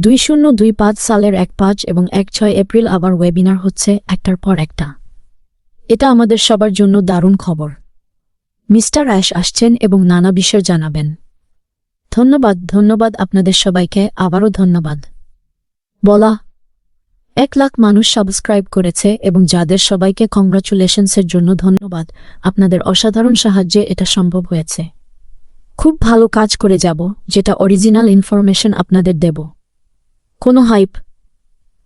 দুই শূন্য দুই পাঁচ সালের এক পাঁচ এবং এক ছয় এপ্রিল আবার ওয়েবিনার হচ্ছে একটার পর একটা। এটা আমাদের সবার জন্য দারুণ খবর। মিস্টার অ্যাশ আসছেন এবং নানা বিষয় জানাবেন। ধন্যবাদ ধন্যবাদ আপনাদের সবাইকে, আবারও ধন্যবাদ। বলা, এক লাখ মানুষ সাবস্ক্রাইব করেছে এবং যাদের সবাইকে কংগ্রাচুলেশনসের জন্য ধন্যবাদ, আপনাদের অসাধারণ সাহায্যে এটা সম্ভব হয়েছে। খুব ভালো কাজ করে যাব, যেটা অরিজিনাল ইনফরমেশন আপনাদের দেব। কোনো হাইপ?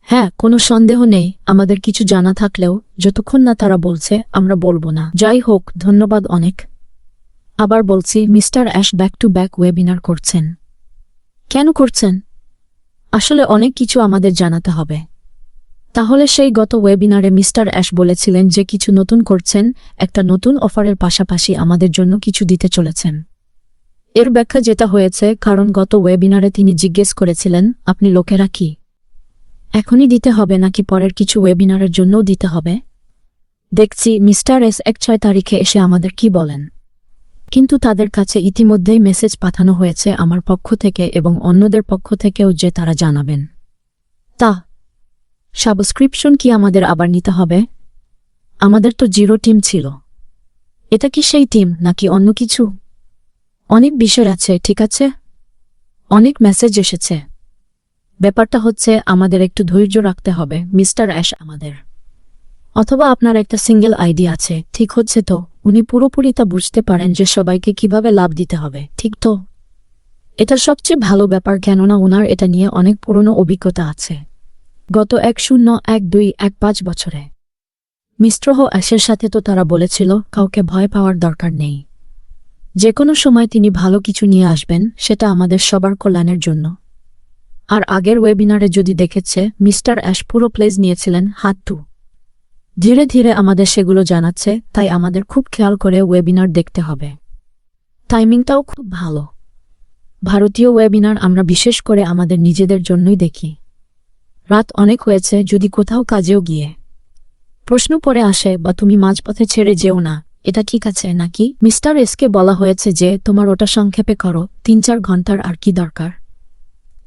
হ্যাঁ কোনো সন্দেহ নেই। আমাদের কিছু জানা থাকলেও যতক্ষণ না তারা বলছে, আমরা বলব না। যাই হোক, ধন্যবাদ অনেক। আবার বলছি, mister Ash back to back webinar করছেন। কেন করছেন? আসলে অনেক কিছু আমাদের জানাতে হবে। তাহলে সেই গত ওয়েবিনারে মিস্টার অ্যাশ বলেছিলেন যে কিছু নতুন করছেন, একটা নতুন অফারের পাশাপাশি আমাদের জন্য কিছু দিতে চলেছেন। এর ব্যাখ্যা যেটা হয়েছে, কারণ গত ওয়েবিনারে তিনি জিজ্ঞেস করেছিলেন, আপনি লোকেরা কি? এখনই দিতে হবে নাকি পরের কিছু ওয়েবিনারের জন্যও দিতে হবে? দেখছি মিস্টার এস এক ছয় তারিখে এসে আমাদের কি বলেন। কিন্তু তাদের কাছে ইতিমধ্যেই মেসেজ পাঠানো হয়েছে আমার পক্ষ থেকে এবং অন্যদের পক্ষ থেকেও যে তারা জানাবেন। তা সাবস্ক্রিপশন কি আমাদের আবার নিতে হবে? আমাদের তো জিরো টিম ছিল। এটা কি সেই টিম নাকি অন্য কিছু? অনেক বিষয় আছে, ঠিক আছে? অনেক মেসেজ এসেছে। ব্যাপারটা হচ্ছে, আমাদের একটু ধৈর্য রাখতে হবে মিস্টার অ্যাশ আমাদের। অথবা আপনার একটা সিঙ্গেল আইডি আছে, ঠিক হচ্ছে তো? উনি পুরোপুরি তা বুঝতে পারেন যে সবাইকে কীভাবে লাভ দিতে হবে, ঠিক তো? এটা সবচেয়ে ভালো ব্যাপার, কেননা ওনার এটা নিয়ে অনেক পুরনো অভিজ্ঞতা আছে। গত এক শূন্য এক দুই এক পাঁচ বছরে। মিস্ট্রহ অ্যাশের সাথে তো তারা বলেছিল, কাউকে ভয় পাওয়ার দরকার নেই। যে কোনো সময় তিনি ভালো কিছু নিয়ে আসবেন, সেটা আমাদের সবার কল্যাণের জন্য। আর আগের ওয়েবিনারে যদি দেখেছে, মিস্টার অ্যাশ পুরো প্লেজ নিয়েছিলেন হাত টু ধীরে ধীরে আমাদের সেগুলো জানাচ্ছে, তাই আমাদের খুব খেয়াল করে ওয়েবিনার দেখতে হবে। টাইমিংটাও খুব ভালো। ভারতীয় ওয়েবিনার আমরা বিশেষ করে আমাদের নিজেদের জন্যই দেখি। রাত অনেক হয়েছে, যদি কোথাও কাজেও গিয়ে। প্রশ্ন পরে আসে, বা তুমি মাঝপথে ছেড়ে যেও না। এটা ঠিক আছে নাকি? মিস্টার এসকে বলা হয়েছে যে, তোমার ওটা সংক্ষেপে করো তিন চার ঘণ্টার আর কি দরকার।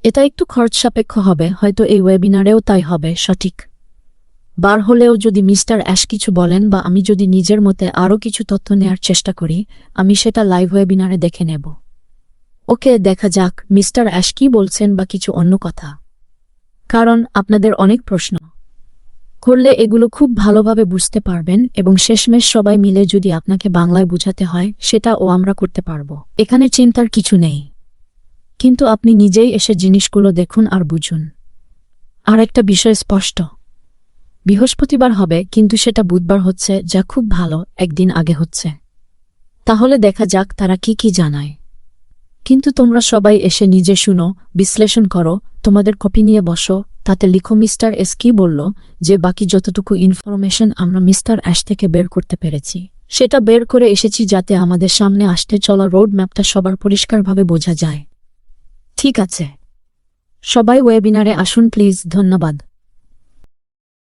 এটা একটু খরচ সাপেক্ষ হবে, হয়তো এই ওয়েবিনারেও তাই হবে, সঠিক। বার হলেও যদি মিস্টার অ্যাশ কিছু বলেন বা আমি যদি নিজের মতে আরও কিছু তথ্য নেয়ার চেষ্টা করি, আমি সেটা লাইভ ওয়েবিনারে দেখে নেব। ওকে, দেখা যাক, মিস্টার অ্যাশ কি বলছেন বা কিছু অন্য কথা। কারণ, আপনাদের অনেক প্রশ্ন। করলে এগুলো খুব ভালোভাবে বুঝতে পারবেন এবং শেষমেশ সবাই মিলে যদি আপনাকে বাংলায় বুঝাতে হয় সেটা ও আমরা করতে পারব। এখানে চিন্তার কিছু নেই। কিন্তু আপনি নিজেই এসে জিনিসগুলো দেখুন আর বুঝুন। আর একটা বিষয় স্পষ্ট। বৃহস্পতিবার হবে, কিন্তু সেটা বুধবার হচ্ছে, যা খুব ভালো, একদিন আগে হচ্ছে। তাহলে দেখা যাক তারা কি কি জানায়। কিন্তু তোমরা সবাই এসে নিজে শুনো, বিশ্লেষণ করো, তোমাদের কপি নিয়ে বসো তাতে লিখো, মিস্টার এস কি বলল যে, বাকি যতটুকু ইনফরমেশন আমরা মিস্টার অ্যাশ থেকে বের করতে পেরেছি, সেটা বের করে এসেছি যাতে আমাদের সামনে আসতে চলা রোড ম্যাপটা সবার পরিষ্কারভাবে বোঝা যায়। ঠিক আছে। সবাই ওয়েবিনারে আসুন প্লিজ ধন্যবাদ।